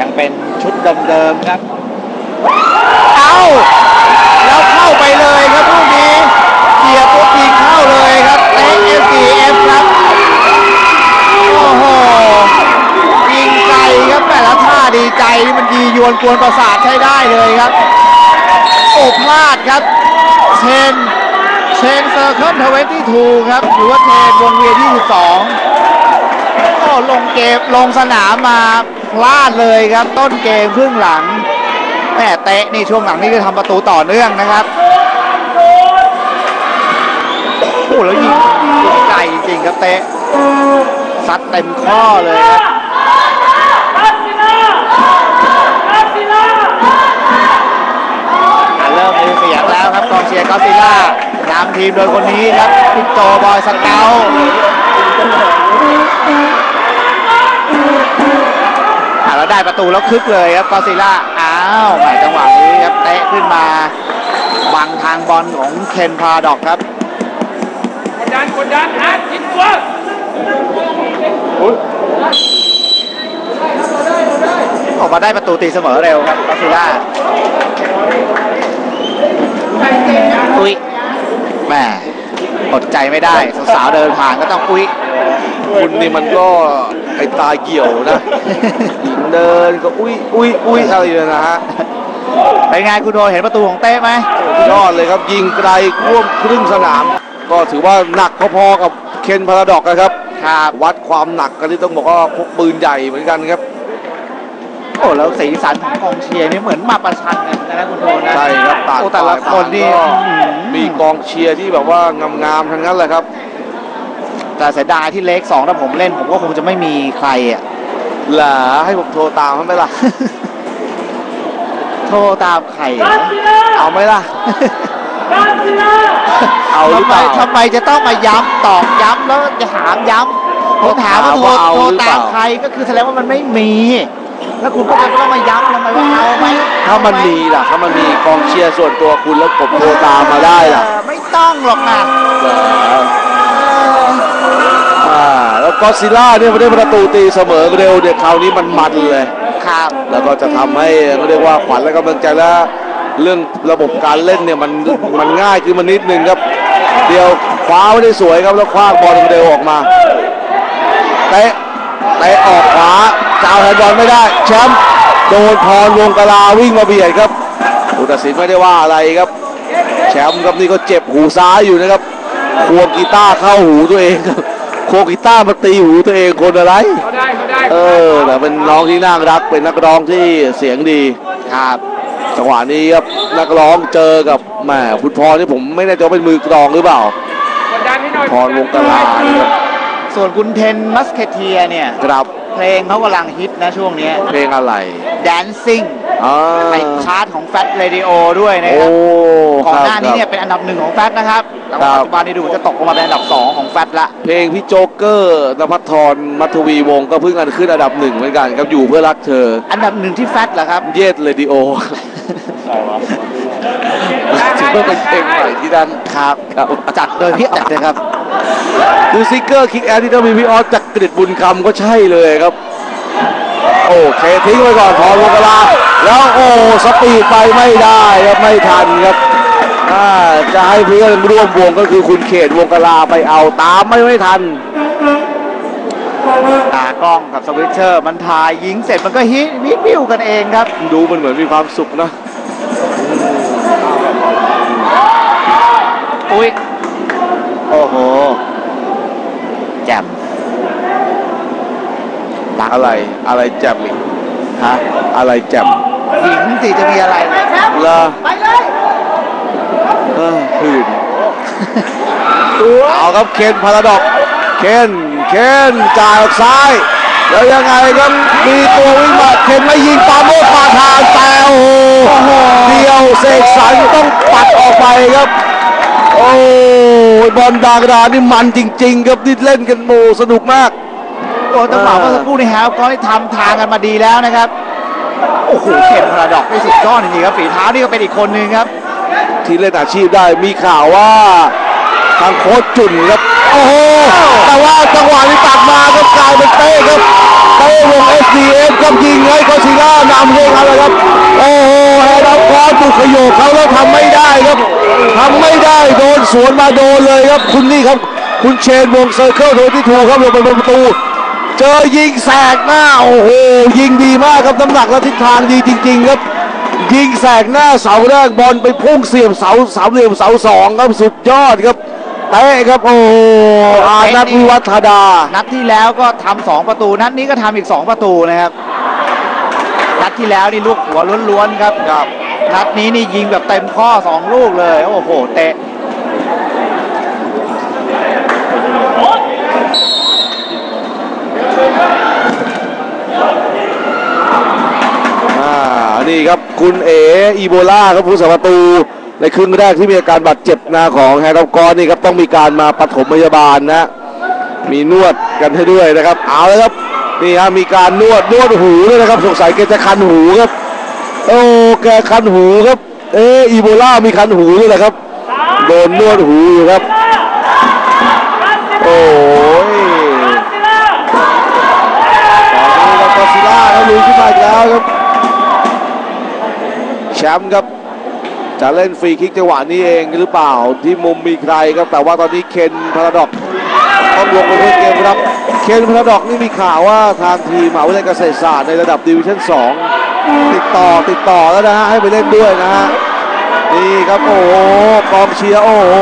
ยังเป็นชุดเดิมๆครับ เอาแล้วเข้าไปเลยครับลูกนี้เกียร์ปุ๊บยิงเข้าเลยครับเตะ SDF ครับ โอ้โห ยิงไกลครับแต่ละท่าดีใจนี่มันดียวนกวนประสาทใช้ได้เลยครับ โอ้พลาดครับเชนเชนเซอร์เคิลทเวนตี้ทูครับหรือว่าเชนวงเวียนที่12โอ้ลงเกมลงสนามมา พลาดเลยครับ ต้นเกมครึ่งหลังแม่เตะนี่ช่วงหลังนี่ก็ทำประตูต่อเนื่องนะครับโอ้แล้วยิงยิงไกลจริงครับเตะซัดเต็มข้อเลยครับเริ่มมีเสียงแล้วครับกองเชียร์กอซิล่านำทีมโดยคนนี้ครับพิโตบอยสเกล แล้วได้ประตูแล้วคึกเลยครับกอซิล่าอ้าวแหมจังหวะนี้ครับเตะขึ้นมาบังทางบอลของเคนพาดอกครับกดดันกดดันอาร์ตทิ้งตัวออกมาได้ประตูตีเสมอเร็วครับกอซิล่าอุ้ยแหม่อดใจไม่ได้สาวๆเดินผ่านก็ต้องอุ้ยคุณนี่มันก็ ไอตาเหี่ยวนะหญิงเดินก็อุ้ยอุ้ยอุ้ยอะไรอยู่นะฮะเป็นไงคุณโดเห็นประตูของเต้ไหมยอดเลยครับยิงไกลร่วมครึ่งสนาม ก็ถือว่าหนักพอๆกับเคนพาราดอกนะครับครับวัดความหนักกันที่ต้องบอกว่าพกปืนใหญ่เหมือนกันครับโอ้แล้วสีสันของกองเชียร์นี่เหมือนมาประชันกันนะคุณโดนะใช่ครับต่างโอ้แต่ละฝ่ายคนนี่ต่างก็อื้อหือมีกองเชียร์ที่แบบว่างามๆทั้งนั้นแหละครับ แต่เสียดายที่เล็กสองถ้าผมเล่นผมก็คงจะไม่มีใครอะหลาให้ผมโทรตามเขาไหมล่ะ โทรตามใครอะเอาไหมล่ะ เอาหรือทำเปไมล่า ทำไมจะต้องมาย้ำตอกย้ำแล้วจะถามย้ำผมถามว่าโทรว่าเอาโทรหรือเปตาล่า มใครก็คือแสดงว่ามันไม่มี แล้วคุณก็จะต้องมาย้ำทำไมว่าเอาไหมถ้ามันมีล่ะ ถ้ามันมีกองเชียร์ส่วนตัวคุณแล้วผมโทรตามมาได้ล่ะเออไม่ต้องหรอกนะเหรออ่าแล้วก็ซิล่าเนี่ยไม่ได้ประตูตีเสมอเร็วเดี๋ยวคราวนี้มันมันเลย ครับ แล้วก็จะทำให้เขาเรียกว่าขวัญและกำลังใจและเรื่องระบบการเล่นเนี่ยมันมันง่ายขึ้นมานิดนึงครับ เดียวคว้าไม่ได้สวยครับแล้วคว้างบอลเร็วออกมาเตะเตะออกขวาจะเอาแฮนด์บอลไม่ได้แชมป์โดนพรวงกลาวิ่งมาเบียดครับผู้ตัดสินไม่ได้ว่าอะไรครับ แชมป์ครับนี่ก็เจ็บหูซ้ายอยู่นะครับควงกีตาร์เข้าหูตัวเองครับ ควงกีตาร์มาตีหูตัวเองคนอะไร เขาได้เขาได้เออแต่เป็นน้องที่น่ารักเป็นนักร้องที่เสียงดีครับจังหวะนี้ครับนักร้องเจอกับแหมคุณพรนี่ผมไม่แน่ใจว่าเป็นมือกลองหรือเปล่า กดดันให้หน่อยพรวงกลานะครับส่วนคุณเทนมัสเคเทียเนี่ย ครับ เพลงเขากำลังฮิตนะช่วงเนี้ย เพลงอะไร Dancing อ่าในชาร์ตของ Fat Radio ด้วยนะโอ้ครับก่อนครับหน้านี้เนี่ยครับ เป็นอันดับหนึ่งของ Fat นะครับแต่ว่าครับ ปัจจุบันนี้ดูจะตกลงมาเป็นอันดับสองของ Fat ละ เพลงพี่โจ๊กเกอร์นภัทรมัทวีวงศ์ก็เพิ่งอันขึ้นอันดับหนึ่งเหมือนกันครับอยู่เพื่อรักเธอ อันดับหนึ่งที่ Fat เหรอครับ เยดเรดิโอถือว่าเป็นเพลงใหม่ที่ดันครับ ครับ จัดโดยพี่อัดนะครับ ดูซิกเกอร์คิกแอดที่ต้องมีพี่ออสจากกริดบุญคำก็ใช่เลยครับ โอ้เคทิ้งไว้ก่อนพอวงกลาแล้วโอ้สปีดไปไม่ได้ครับไม่ทันครับอ่าจะให้เพื่อนร่วมวงก็คือคุณเขตวงกลาไปเอาตามไม่ไม่ทันตากล้องกับสวิตเชอร์ มันถ่ายยิงเสร็จมันก็ฮิตวิวิวกันเองครับ ดูมันเหมือนมีความสุขนะอุ้ย โอ้โหแจ่มรักอะไรอะไรแจ่มอีกฮะอะไรแจ่มหญิงสิจะมีอะไรละไปเลยเออหื่นเอาครับเคนพาราดอกเคนเคนจ่ายออกซ้าย แล้วยังไงครับมีตัววิ่งมาเคนไม่ยิงปาโมดปาทานแต่โอ้โหเดียวเสกสรรต้องปัดออกไปครับ โอ้ยบอลดากระดานี่มันจริง ๆ ครับที่เล่นกันโมสนุกมาก โอ้ต้องบอกว่าสักครู่นี้แฮปก็ได้ทำทางกันมาดีแล้วนะครับ โอ้โหเข็มพาราดอกได้สุดยอดจริงๆครับฝีเท้านี่ก็เป็นอีกคนนึงครับ ที่เล่นอาชีพได้มีข่าวว่าทางโค้ชจุนครับ โอ้โห แต่ว่าจังหวะนี้ตัดมาก็กลายเป็นเต้ครับ เต้วง SDF ครับยิงให้โคชิล่านำเลยครับนะครับ โอ้โห แฮร์ดับคอร์บุกขยโยกเขาแล้วทำไม่ได้ครับทำไม่ได้โดนสวนมาโดนเลยครับคุณนี่ครับ คุณเชนวงเซอร์เคิลโทที่ถูกครับลงไปบนประตู เจอยิงแสกหน้าโอ้โหยิงดีมากครับน้ำหนักและทิศทางดีจริง ๆ ครับ ยิงแสกหน้าเสาแรกบอลไปพุ่งเสียบเสาสามเหลี่ยมเสาสองครับสุดยอดครับเตะครับโอ้อานัทวิวัฒดา นัดที่แล้วก็ทำสองประตู นัดนี้ก็ทำอีกสองประตูนะครับ นัดที่แล้วนี่ลูกหัวล้วนๆครับครับ นัดนี้นี่ยิงแบบเต็มข้อสองลูกเลย โอ้โห เตะอ่านี่ครับคุณเออีโบลาครับผู้สาประตู ในครึ่งแรกที่มีอาการบาดเจ็บนะของแฮร์ดอกอนนี่ครับต้องมีการมาปฐมพยาบาลนะ มีนวดกันให้ด้วยนะครับ เอาเลยครับ นี่ฮะมีการนวดนวดหูด้วยนะครับ สงสัยแกจะคันหูครับ โอ้แกคันหูครับ เอออีโบลามีคันหูด้วยแหละครับโดนนวดหูอยู่ครับ โอ้ยตอนนี้กอซิล่าครับลุยขึ้นมาอีกแล้วครับแชมป์ครับจะเล่นฟรีคิกจังหวะนี้เองหรือเปล่าที่มุมมีใครครับแต่ว่าตอนนี้เคนพาราดอก ต้องลงไปเพื่อเกมรับ เคนพราดอกนี่มีข่าวว่าทางทีมมหาวิทยาลัยเกษตรศาสตร์ในระดับดิวิชั่น 2 ติดต่อติดต่อแล้วนะฮะให้ไปเล่นด้วยนะฮะนี่ครับโอ้โหกองเชียร์โอ้โห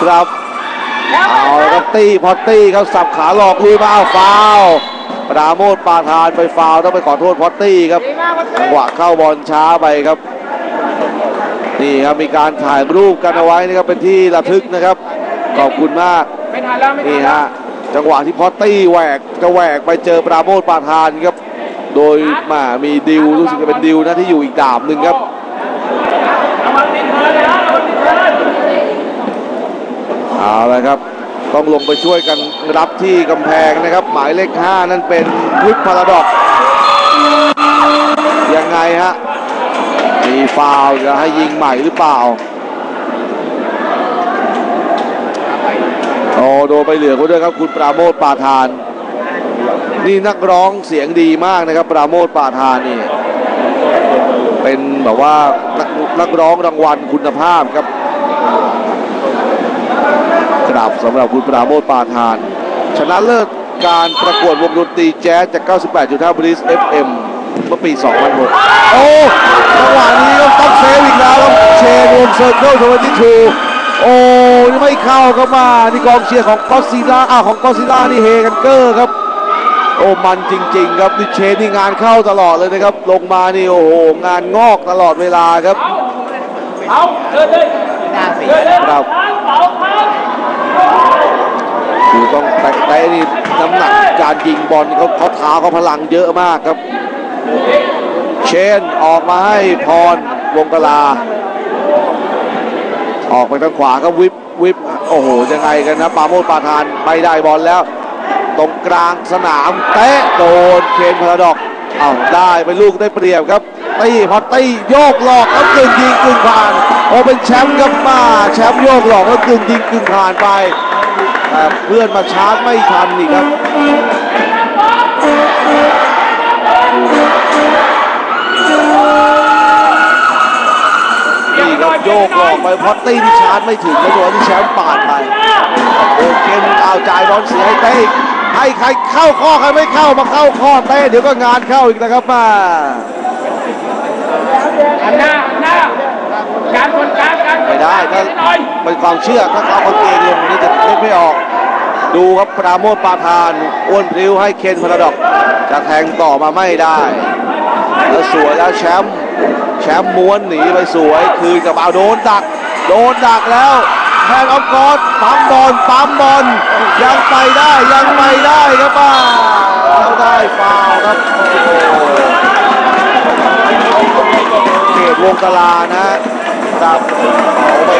ครับเอาครับตี้พอตตี้ครับสับขาหลอกลุยมาเอาฟาวปราโมทปาทานไปฟาวต้องไปขอโทษพอตตี้ครับจังหวะเข้าบอลช้าไปครับ นี่ครับมีการถ่ายรูปกันเอาไว้นะครับเป็นที่ระทึกนะครับ ขอบคุณมากไม่ทันแล้วไม่ทันี่นแล้วฮะจังหวะที่พอตตี้แหวกจะแหวกไปเจอปราโมทปาทานครับ โดยมามีดิวรู้สึกจะเป็นดิวนะที่อยู่อีกดาบหนึ่งครับระวังติดเธอเลยนะระวังติดเธอเอาละครับ ต้องลงไปช่วยกันรับที่กำแพงนะครับ หมายเลข 5 นั่นเป็นวิปพาราดอกยังไงฮะ มีฟาวจะให้ยิงใหม่หรือเปล่าโอ้โดนไปเหลืองเขาด้วยครับคุณปราโมทปาทาน นี่นักร้องเสียงดีมากนะครับ ปราโมทปาทานนี่ เป็นแบบว่านักนักร้องรางวัลคุณภาพครับครับสำหรับคุณปราโมทปาทาน ชนะเลิศการประกวดวงดนตรีแจ๊สจาก 98.5บริส FM เมื่อปี 2006 โอ้จังหวะนี้ก็ต้องเซฟอีกแล้วครับเชนวงเซอร์เคิลทเวนตี้ทูโอ้นี่ไม่เข้าก็มานี่กองเชียร์ของกอซิล่าอ่าของกอซิล่านี่เฮกันเกอร์ครับ โอ้มันจริง ๆ ครับนี่เชนนี่งานเข้าตลอดเลยนะครับ ลงมานี่โอ้โหงานงอกตลอดเวลาครับเอาเดินเลยหน้าเสียเดินเลยครับเป๋าเท้าคือต้องแตะเตะนี่น้ำหนักการยิงบอลเขาเขาเท้าเขาพลังเยอะมากครับ เชนออกมาให้พรวงกลา ออกไปทางขวาก็วิบวิบโอ้โหยังไงกันนะปาโมดปาทานไม่ได้บอลแล้ว ตรงกลางสนามเตะโดนเคนพราดอกเอาได้ไปลูกได้เปรียบครับตี้พอตี้โยกหลอกแล้วกึ่งยิงกึ่งผ่านโอเป็นแชมป์ครับมาแชมป์โยกหลอกแล้วกึ่งยิงกึ่งผ่านไปแต่เพื่อนมาชาร์จไม่ทันนี่ครับ โยกหลอกไปพอตตี้ที่ชาร์จไม่ถึงแล้วโดนที่แชมป์ปาดไปโอเคนเอาจ่ายบอลเสียให้เต้อีกให้ใครเข้าข้อใครไม่เข้ามาเข้าข้อเต้เดี๋ยวก็งานเข้าอีกนะครับมาหันหน้าหันหน้าการคนกลางการไม่ได้ถ้าหน่อยเป็นความเชื่อถ้าเขาเอาเกงลงนี่จะเล่นไม่ออก ดูครับปราโมทปาทานอ้วนพริ้วให้เคนพาราดอกจะแทงต่อมาไม่ได้แล้วสวยแล้วแชมป์ แชมป์ม้วนหนีไปสวย คืนกับเอาโดนดัก โดนดักแล้วแทงออฟกอร์ดปั๊มบอลปั๊มบอลยังไปได้ยังไปได้ครับป้าเขาได้ฟาวครับโอ้โหเขตวงกลานะ ครับเอาไป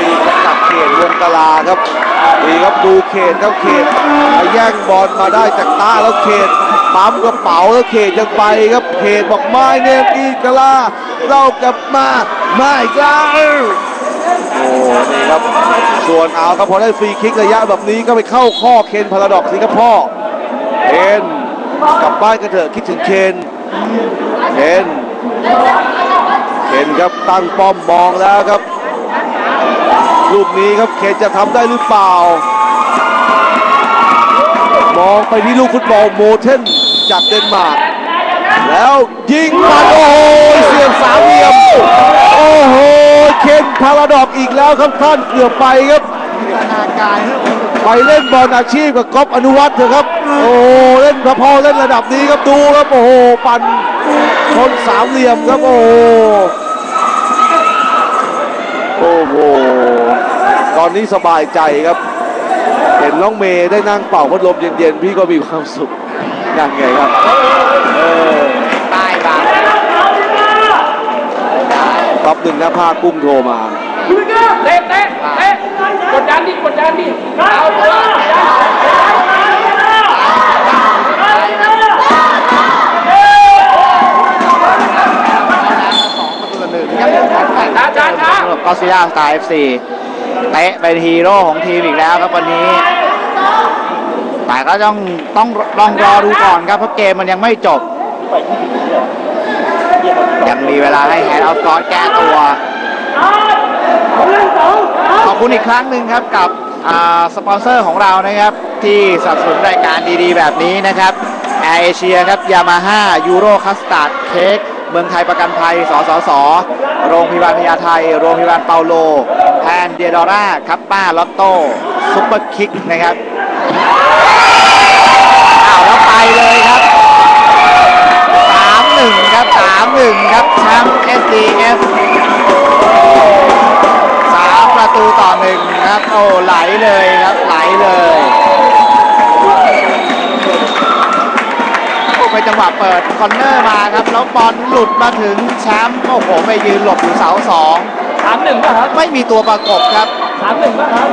กับเขตวงกลาครับนี่ครับดูเขตครับเขตไปแย่งบอลมาได้จากตาแล้วเขตปั๊มกระเป๋าแล้วเขตยังไปครับเขตบอกไม่เนมอีกลาเรากลับมาไม่กล้าโอ้นี่ครับส่วนเอาครับพอได้ฟรีคิกระยะแบบนี้ก็ไปเข้าข้อเคนพาราดอกสิครับพ่อเคนกลับบบ้านกันเถอะคิดถึงเคนเคน เคนครับตั้งป้อมมองแล้วครับ ลูกนี้ครับเคนจะทำได้หรือเปล่า มองไปที่ลูกฟุตบอลโมเทนจากเดนมาร์กแล้วยิงมันโอ้โหเสียบสามเหลี่ยม โอ้โห เคนพาราดอกอีกแล้วครับท่านเกือบไปครับไปเล่นบอลอาชีพกับก๊อฟอนุวัฒน์เถอะครับ โอ้เล่นพอพอเล่นระดับนี้ครับดูครับ โอ้โห ปั่นชนสามเหลี่ยมครับ โอ้ อ้โห ตอนนี้สบายใจครับ เห็นน้องเมย์ได้นั่งเป่าพัดลมเย็นๆ พี่ก็มีความสุขนั่นไงครับเออตายบางแป๊บหนึ่งนะภาคกุ้งโทรมาเตะเตะเตะกดดันดิกดดันดิเอาเอาสองประตูต่อหนึ่งครับับกอซิล่าสไตล์เอฟซีเตะเป็นฮีโร่ของทีมอีกแล้วครับวันนี้ แต่ก็ต้องต้องลองรอดูก่อนครับเพราะเกมมันยังไม่จบ ยังมีเวลาให้แฮนด์ออฟกอร์แก้ตัวขอบคุณอีกครั้งหนึ่งครับกับสปอนเซอร์ของเรานะครับ ที่สนับสนุนรายการดีๆ แบบนี้นะครับแอร์เอเชียครับยามาฮ่ายูโรคัสตาร์ดเค้ก เมืองไทยประกันภัย สสส โรงพยาบาลพญาไทย โรงพยาบาลเปาโล แพนเดียดอร่า คัปป้า ลอตโต้ ซุปเปอร์คิกนะครับอ้าวแล้วไปเลยครับ 3-1 ครับ 3-1 ครับแชมป์ SDF สามประตูต่อหนึ่งครับ โอ้ไหลเลยครับ ไหลเลยะเปิดคอนเนอร์มาครับ แล้วบอลหลุดมาถึงแชมป์โอ้โหไปยืนหลบอยู่เสาสองสามหนึ่งป่ะครับไม่มีตัวประกบครับสามหนึ่งป่ะครับ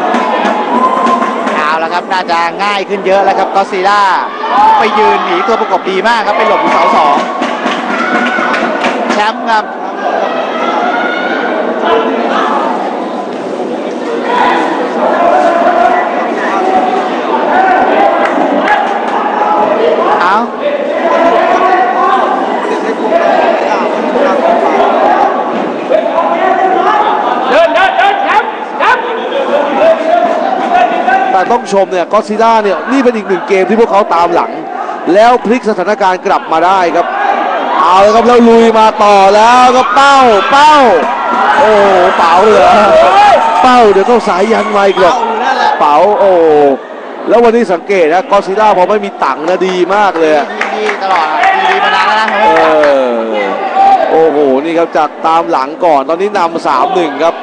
เอาละครับน่าจะง่ายขึ้นเยอะแล้วครับก็ซีล่าไปยืนหนีตัวประกบดีมากครับไปหลบอยู่เสาสองแชมป์ครับ เอา เดินเดินเดินแชมป์แชมป์ แต่ต้อง ชมเนี่ยก็ซิล่าเนี่ยนี่เป็นอีกหนึ่งเกมที่พวกเขาตามหลัง แล้วพลิกสถานการณ์กลับมาได้ครับ เอาเลยครับแล้วลุยมาต่อแล้วก็เป้าเป้า โอ้โหเป๋าเลยเหรอเป้าเดี๋ยวต้องสายยันไว้อีกหรอกเป๋าโอ้แล้ววันนี้สังเกตนะก็ซิล่าพอไม่มีตังค์นะดีมากเลยอะดีๆตลอดอะดีๆมานานแล้วนะเออโอ้โห นี่ครับจากตามหลังก่อน ตอนนี้นำสามหนึ่งครับ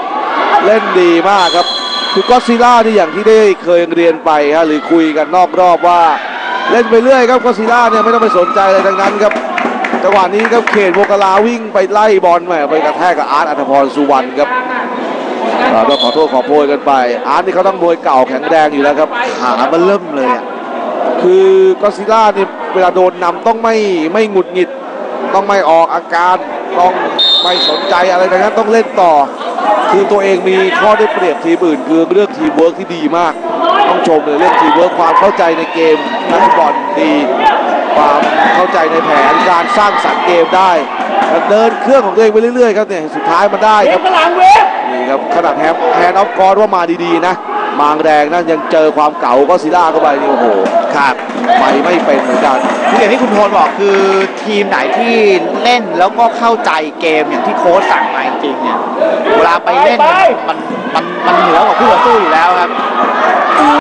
เล่นดีมากครับ คือก็อดซิล่าที่อย่างที่ได้เคยเรียนไปฮะหรือคุยกันนอกรอบว่า เล่นไปเรื่อยครับก็อดซิล่าเนี่ยไม่ต้องไปสนใจอะไรทั้งนั้นครับจังหวะนี้ครับเขตโมกลาวิ่งไปไล่บอลแหมไปกระแทกกับอาร์ตอัธพรสุวรรณครับเราต้องขอโทษขอโพยกันไป อาร์ตนี่เขาต้องมวยเก่าแข็งแรงอยู่แล้วครับขามันเริ่มเลยอะคือก็อดซิล่าเนี่ยเวลาโดนนำต้องไม่ไม่หงุดหงิด ต้องไม่ออกอาการต้องไม่สนใจอะไรทั้งนั้นต้องเล่นต่อ คือตัวเองมีข้อได้เปรียบทีมอื่นคือเรื่องทีมเวิร์กที่ดีมาก ต้องชมเลยเรื่องทีมเวิร์กความเข้าใจในเกมนักฟุตบอลดีความเข้าใจในแผนการสร้างสรรค์เกมได้เดินเครื่องของตัวเองไปเรื่อยๆครับเนี่ยสุดท้ายมันได้เวครัฟบพลังเวฟนี่ครับขนาดแฮมแฮนด์ออฟกอร์ว่ามาดีๆนะ มางแรงนะยังเจอความเก่าก็ซิล่าเข้าไปนี่โอ้โหครับไปไม่เป็นเหมือนกันคืออย่างที่คุณโทนบอกคือทีมไหนที่เล่นแล้วก็เข้าใจเกมอย่างที่โค้ชสั่งมาจริงๆเนี่ยเวลาไปเล่นเนี่ยมันมันมันเหนือกว่าคู่ต่อสู้อยู่แล้วครับ